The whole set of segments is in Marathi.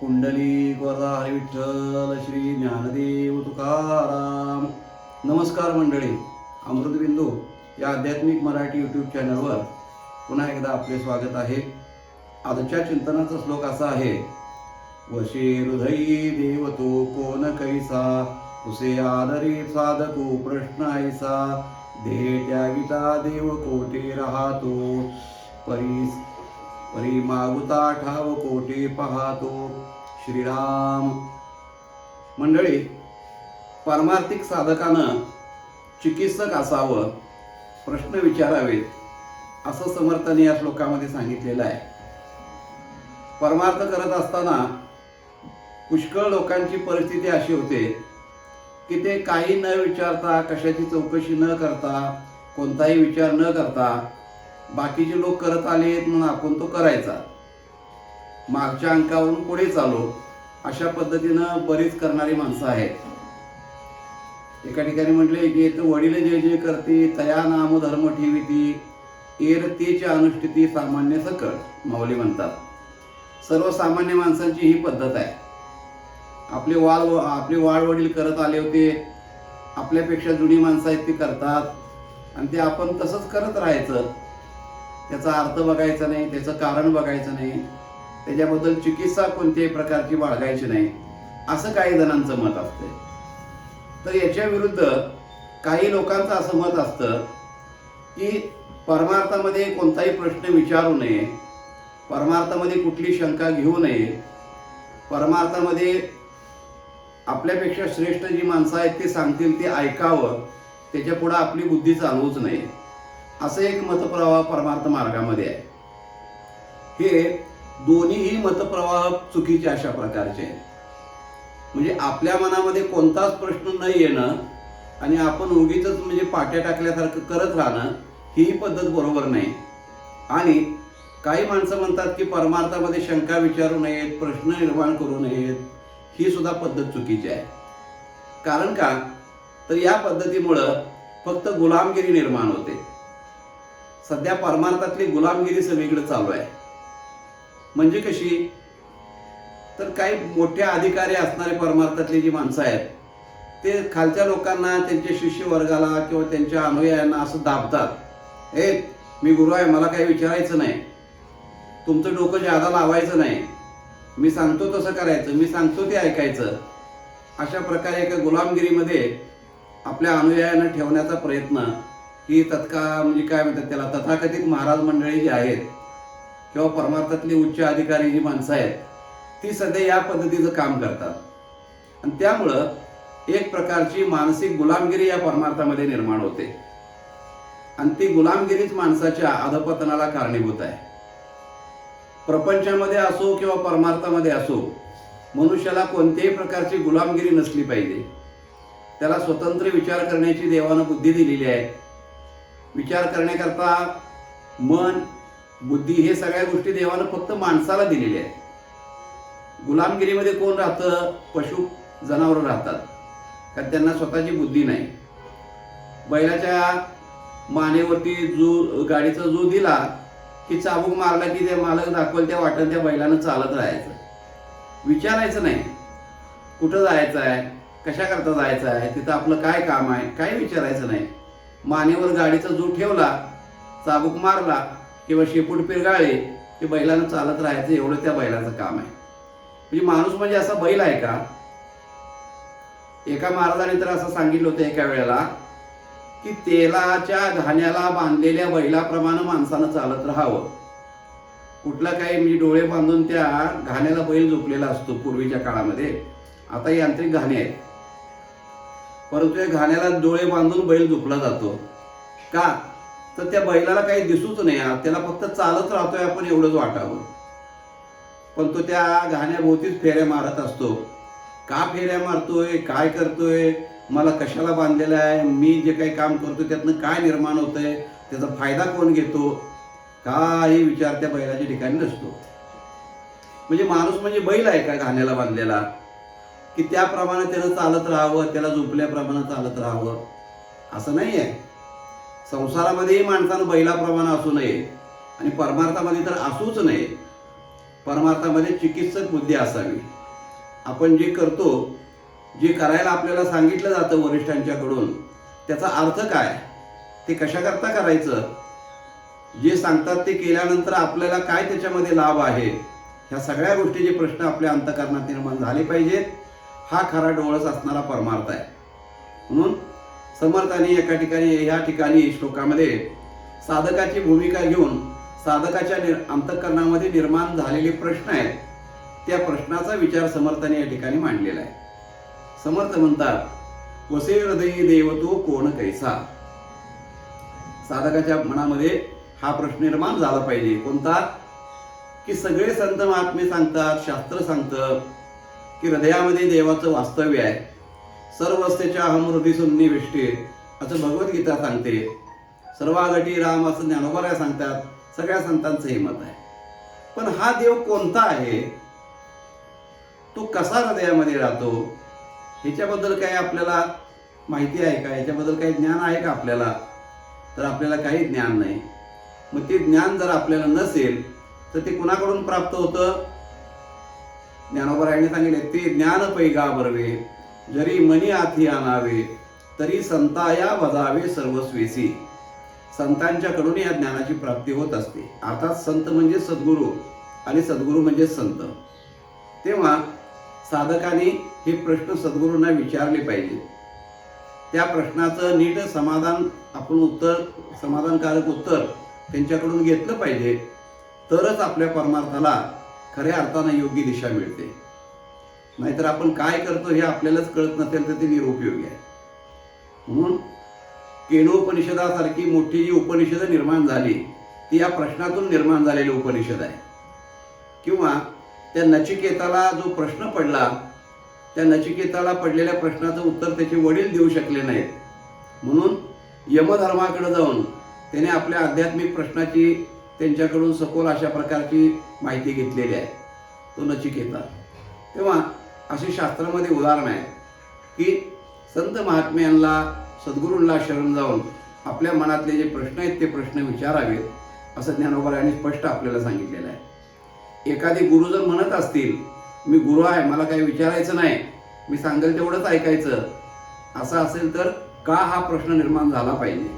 कुंडली गोदा विठ्ठल श्री ज्ञानदेव तुकाराम. नमस्कार मंडळी. अमृतबिंदू या आध्यात्मिक मराठी यूट्यूब चॅनलवर पुन्हा एकदा आपले स्वागत आहे. आजच्या चिंतनाचा श्लोक असा आहे. वशी हृदयी देव तो कोण कैसा? उसे आदरी साधको प्रश्न ऐसा? देह त्यागिता देव कोटे राहतो? परीस परी मागुता ठाव कोठे पाहतो श्रीराम. मंडळी पारमार्थिक साधकानं चिकित्सक असावं प्रश्न विचारावेत असं समर्थन या श्लोकामध्ये सांगितलेलं आहे. परमार्थ करत असताना पुष्कळ लोकांची परिस्थिती अशी होते की ते काही न विचारता कशाची चौकशी न करता कोणताही विचार न करता बाकीचे लोक करत आलेत म्हणून आपण तो करायचा. मागच्या अंकावरून पुढे चालू. अशा पद्धतीनं बरीच करणारी माणसं आहेत. एका ठिकाणी म्हटले की येतं वडील जे जे करते तया नाम धर्म ठेविती एर अनुष्ठिती सामान्य सकट माऊली म्हणतात. सर्वसामान्य माणसांची ही पद्धत आहे. आपले वाल आपले वाळवडील करत आले होते. आपल्यापेक्षा जुनी माणसं आहेत ती करतात. आणि ते आपण तसंच करत राहायचं. त्याचा अर्थ बघायचा नाही त्याचं कारण बघायचं नाही. त्याच्याबद्दल चिकित्सा कोणत्याही प्रकारची बाळगायची नाही. असं काही जणांचं मत असतंय. तर याच्या विरुद्ध काही लोकांचं असं मत असतं की परमार्थामध्ये कोणताही प्रश्न विचारू नये. परमार्थामध्ये कुठली शंका घेऊ नये. परमार्थामध्ये आपल्यापेक्षा श्रेष्ठ जी माणसं आहेत ते सांगतील ते ऐकावं. त्याच्यापुढं आपली बुद्धी चालवूच नये असं एक मतप्रवाह परमार्थ मार्गामध्ये आहे. हे दोन्हीही मतप्रवाह चुकीचे अशा प्रकारचे आहेत. म्हणजे आपल्या मनामध्ये कोणताच प्रश्न न येणं आणि आपण उगीच म्हणजे पाट्या टाकल्यासारखं करत राहणं ही पद्धत बरोबर नाही. आणि काही माणसं म्हणतात की परमार्थामध्ये शंका विचारू नयेत प्रश्न निर्माण करू नयेत ही सुद्धा पद्धत चुकीची आहे. कारण का? तर या पद्धतीमुळं फक्त गुलामगिरी निर्माण होते. सध्या परमार्थातली गुलामगिरी सगळीकडे चालू आहे. म्हणजे कशी? तर काही मोठे अधिकारी असणारे परमार्थातली जी माणसं आहेत ते खालच्या लोकांना त्यांच्या शिष्यवर्गाला किंवा त्यांच्या अनुयायांना असं दाबतात. हे मी गुरु आहे मला काही विचारायचं नाही. तुमचं डोकं ज्यादा लावायचं नाही. मी सांगतो तसं करायचं मी सांगतो ते ऐकायचं. अशा प्रकारे एका गुलामगिरीमध्ये आपल्या अनुयायांना ठेवण्याचा प्रयत्न ही तत्काळ म्हणजे काय म्हणतात त्याला? तथाकथित महाराज मंडळी जी आहेत. किंवा परमार्थातली उच्च अधिकारी जी माणसं आहेत ती सध्या या पद्धतीचं काम करतात. आणि त्यामुळं एक प्रकारची मानसिक गुलामगिरी या परमार्थामध्ये निर्माण होते. आणि ती गुलामगिरीच माणसाच्या अधपतनाला कारणीभूत आहे. प्रपंचामध्ये असो किंवा परमार्थामध्ये असो मनुष्याला कोणत्याही प्रकारची गुलामगिरी नसली पाहिजे. त्याला स्वतंत्र विचार करण्याची देवानं बुद्धी दिलेली आहे. विचार करण्याकरता मन बुद्धी हे सगळ्या गोष्टी देवानं फक्त माणसाला दिलेल्या आहेत. गुलामगिरीमध्ये कोण राहतं? पशु जनावर राहतात. कारण त्यांना स्वतःची बुद्धी नाही. बैलाच्या मानेवरती जो गाडीचा जो दिला की चाबूक मारला की ते मालक दाखवल त्या वाटण त्या बैलानं चालत राहायचं. विचारायचं नाही. कुठं जायचं आहे? कशाकरता जायचं आहे? तिथं आपलं काय काम आहे? काही विचारायचं नाही. मानेवर गाडीचा जो ठेवला चाबूक मारला किंवा शेपूट पिरगाळे ते बैलानं चालत राहायचं एवढं त्या बैलाचं काम आहे. म्हणजे माणूस म्हणजे असा बैल आहे का? एका महाराजाने तर असं सांगितलं होतं एका वेळेला की तेलाच्या घाण्याला बांधलेल्या बैलाप्रमाणे माणसानं चालत राहावं. कुठलं काही म्हणजे डोळे बांधून त्या घाण्याला बैल झोपलेला असतो पूर्वीच्या काळामध्ये. आता यांत्रिक घाणे आहेत. परंतु या घाण्याला डोळे बांधून बैल झोपला जातो. का? तर त्या बैलाला काही दिसूच नाही. त्याला फक्त चालत राहतोय आपण एवढंच वाटावं. पण तो त्या घाण्याभोवतीच फेऱ्या मारत असतो. का फेऱ्या मारतोय? काय करतोय? मला कशाला बांधलेलं आहे? मी जे काही काम करतो त्यातनं काय निर्माण होतंय? त्याचा फायदा कोण घेतो? काही विचार त्या बैलाच्या ठिकाणी नसतो. म्हणजे माणूस म्हणजे बैल आहे का घाण्याला बांधलेला? की त्याप्रमाणे त्यानं चालत राहावं त्याला झोपल्याप्रमाणे चालत राहावं. असं नाही आहे संसारामध्येही माणसानं बैलाप्रमाणे असू नये आणि परमार्थामध्ये तर असूच नये. परमार्थामध्ये चिकित्सक बुद्धी असावी. आपण जे करतो जे करायला आपल्याला सांगितलं जातं वरिष्ठांच्याकडून त्याचा अर्थ काय? ते कशाकरता करायचं? जे सांगतात ते केल्यानंतर आपल्याला काय त्याच्यामध्ये लाभ आहे? ह्या सगळ्या गोष्टीचे प्रश्न आपल्या अंतकरणात निर्माण झाले पाहिजेत. हा खरा डोळस असणारा परमार्थ आहे. म्हणून समर्थाने एका ठिकाणी ह्या ठिकाणी श्लोकामध्ये साधकाची भूमिका घेऊन साधकाच्या निर अंतकरणामध्ये निर्माण झालेले प्रश्न आहेत. त्या प्रश्नाचा विचार समर्थाने या ठिकाणी मांडलेला आहे. समर्थ म्हणतात वसे हृदयी देवतो कोण कैसा? साधकाच्या मनामध्ये हा प्रश्न निर्माण झाला पाहिजे. कोणता? की सगळे संत महात्मे सांगतात शास्त्र सांगतं की हृदयामध्ये देवाचं वास्तव्य आहे. सर्व असतेच्या अहम हृदय सुन्नी विष्टी असं भगवद्गीता सांगते. सर्वागटी राम असं ज्ञानोबाराय सांगतात. सगळ्या संतांचं हे मत आहे. पण हा देव कोणता आहे? तो कसा हृदयामध्ये राहतो? ह्याच्याबद्दल काही आपल्याला माहिती आहे का? ह्याच्याबद्दल काही ज्ञान आहे का आपल्याला? तर आपल्याला काही ज्ञान नाही. मग ते ज्ञान जर आपल्याला नसेल तर ते कुणाकडून प्राप्त होतं? ज्ञानोबरायाने सांगितले ते ज्ञान पैगा बरवे जरी मनी आथी आणावे तरी संताया वजावे सर्वस्वेसी. संतांच्याकडून या ज्ञानाची प्राप्ती होत असते. अर्थात संत म्हणजे सद्गुरू आणि सद्गुरू म्हणजे संत. तेव्हा साधकाने हे प्रश्न सद्गुरूंना विचारले पाहिजे. त्या प्रश्नाचं नीट समाधान आपण उत्तर समाधानकारक उत्तर त्यांच्याकडून घेतलं पाहिजे. तरच आपल्या परमार्थाला खऱ्या अर्थानं योग्य दिशा मिळते. नाहीतर आपण काय करतो हे आपल्यालाच कळत नसेल तर ते निरुपयोगी आहे. म्हणून केनोपनिषदासारखी मोठी जी उपनिषदं निर्माण झाली ती या प्रश्नातून निर्माण झालेली उपनिषद आहे. किंवा त्या नचिकेताला जो प्रश्न पडला त्या नचिकेताला पडलेल्या प्रश्नाचं उत्तर त्याचे वडील देऊ शकले नाहीत. म्हणून यमधर्माकडे जाऊन त्याने आपल्या आध्यात्मिक प्रश्नाची त्यांच्याकडून सखोल अशा प्रकारची माहिती घेतलेली आहे. तो नचिकेता. तेव्हा अशी शास्त्रामध्ये उदाहरण आहे की संत महात्म्यांना सद्गुरूंना शरण जाऊन आपल्या मनातले जे प्रश्न आहेत ते प्रश्न विचारावेत असं ज्ञानोबरायांनी स्पष्ट आपल्याला सांगितलेलं आहे. एखादे गुरु जर म्हणत असतील मी गुरु आहे मला काही विचारायचं नाही मी सांगेल तेवढंच ऐकायचं असं असेल तर का हा प्रश्न निर्माण झाला पाहिजे?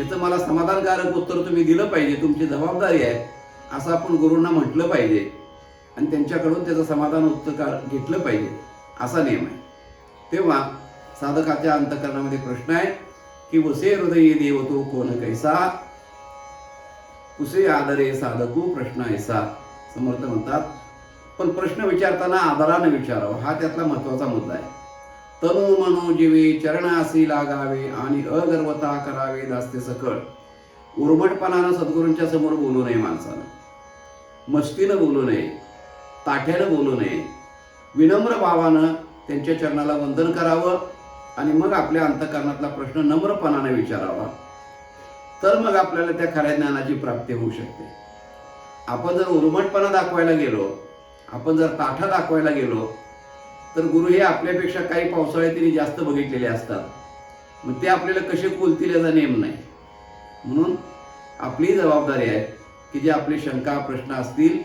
याचं मला समाधानकारक उत्तर तुम्ही दिलं पाहिजे. तुमची जबाबदारी आहे. असं आपण गुरूंना म्हटलं पाहिजे. आणि त्यांच्याकडून त्याचं समाधान उत्तर घेतलं पाहिजे. असा नियम आहे. तेव्हा साधकाच्या अंतकरणामध्ये प्रश्न आहे की वसे हृदय देवतो कोण कैसा? कुसे आदरे साधकू प्रश्न ऐसा? समर्थ म्हणतात. पण प्रश्न विचारताना आदराने विचारावं. हा त्यातला महत्त्वाचा मुद्दा आहे. तनु मनो जीवे चरणासी लागावे आणि अगर्वता करावे दास्ते सकळ. उर्मटपणानं सद्गुरूंच्या समोर बोलू नये माणसानं. मस्तीनं बोलू नये ताठ्यानं बोलू नये. विनम्र भावानं त्यांच्या चरणाला वंदन करावं आणि मग आपल्या अंतकरणातला प्रश्न नम्रपणाने विचारावा. तर मग आपल्याला त्या खऱ्या ज्ञानाची प्राप्ती होऊ शकते. आपण जर उर्मटपणा दाखवायला गेलो आपण जर ताठा दाखवायला गेलो तर गुरु हे आपल्यापेक्षा काही पावसाळे त्यांनी जास्त बघितलेले असतात. मग ते आपल्याला कसे बोलतील याचा नेम नाही. म्हणून आपली जबाबदारी आहे की जे आपले शंका प्रश्न असतील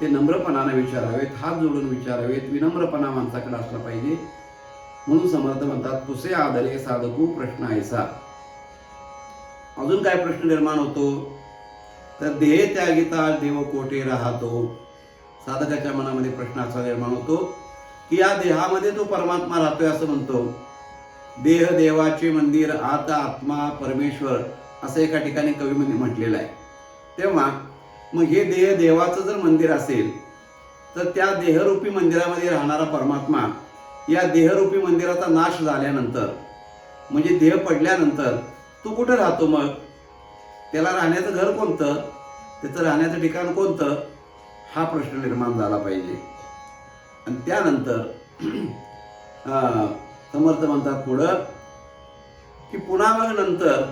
ते नम्रपणाने विचारावेत हात जोडून विचारावेत विनम्रपणा माणसाकडे असला पाहिजे. म्हणून समर्थ म्हणतात पुसे आदरे साधकू प्रश्न ऐसा. अजून काय प्रश्न निर्माण होतो? तर देह त्यागिता देव कोठे राहतो? साधकाच्या मनामध्ये प्रश्न असा निर्माण होतो की या देहामध्ये तो परमात्मा राहतोय असं म्हणतो. देह देवाचे मंदिर आता आत्मा परमेश्वर असं एका ठिकाणी कवीमध्ये म्हटलेलं आहे. तेव्हा मग हे देह देवाचं जर मंदिर असेल तर त्या देहरूपी मंदिरामध्ये राहणारा परमात्मा या देहरूपी मंदिराचा नाश झाल्यानंतर म्हणजे देह पडल्यानंतर तो कुठं राहतो मग? त्याला राहण्याचं घर कोणतं? त्याचं राहण्याचं ठिकाण कोणतं? हा प्रश्न निर्माण झाला पाहिजे. आणि त्यानंतर समर्थ म्हणतात पुढं की पुन्हा मग नंतर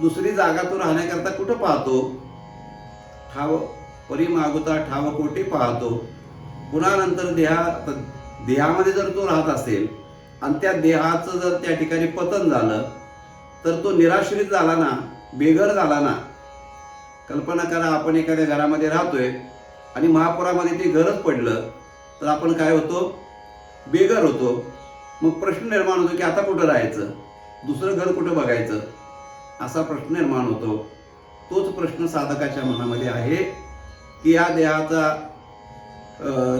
दुसरी जागा तो राहण्याकरता कुठं पाहतो? ठाव परिमागुता ठाव कोटी पाहतो. पुन्हा नंतर देहा देहामध्ये जर तो राहत असेल आणि त्या देहाचं जर त्या ठिकाणी पतन झालं तर तो निराश्रित झाला ना बेघर झाला ना कल्पना करा आपण एखाद्या घरामध्ये राहतोय आणि महापुरामध्ये ते घरच पडलं तर आपण काय होतो? बेघर होतो. मग प्रश्न निर्माण होतो की आता कुठं राहायचं? दुसरं घर कुठं बघायचं? असा प्रश्न निर्माण होतो. तोच प्रश्न साधकाच्या मनामध्ये आहे की या देहाचा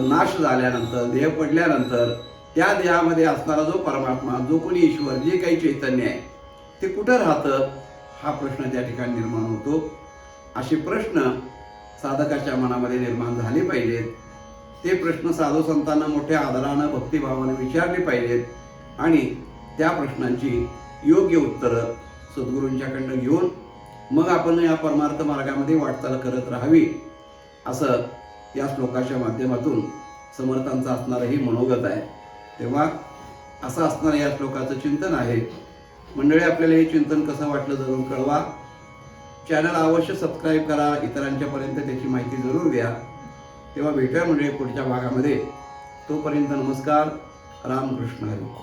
नाश झाल्यानंतर देह पडल्यानंतर त्या देहामध्ये असणारा जो परमात्मा जो कोणी ईश्वर जे काही चैतन्य आहे ते कुठं राहतं? हा प्रश्न त्या ठिकाणी निर्माण होतो. असे प्रश्न साधकाच्या मनामध्ये निर्माण झाले पाहिजेत. ते प्रश्न साधू संतांना मोठ्या आदरानं भक्तिभावानं विचारले पाहिजेत आणि त्या प्रश्नांची योग्य उत्तरं सद्गुरूंच्याकडनं घेऊन मग आपण या परमार्थ मार्गामध्ये वाटचाल करत राहावी असं या श्लोकाच्या माध्यमातून समर्थांचं असणारं ही मनोगत आहे. तेव्हा असं असणारं या श्लोकाचं चिंतन आहे. मंडळी आपल्याला हे चिंतन कसं वाटलं जरूर कळवा. चॅनल अवश्य सबस्क्राईब करा इतरांच्यापर्यंत त्याची माहिती जरूर द्या तेव्हा भेटूया म्हणजे पुढच्या भागामध्ये. तोपर्यंत नमस्कार. रामकृष्ण हरी.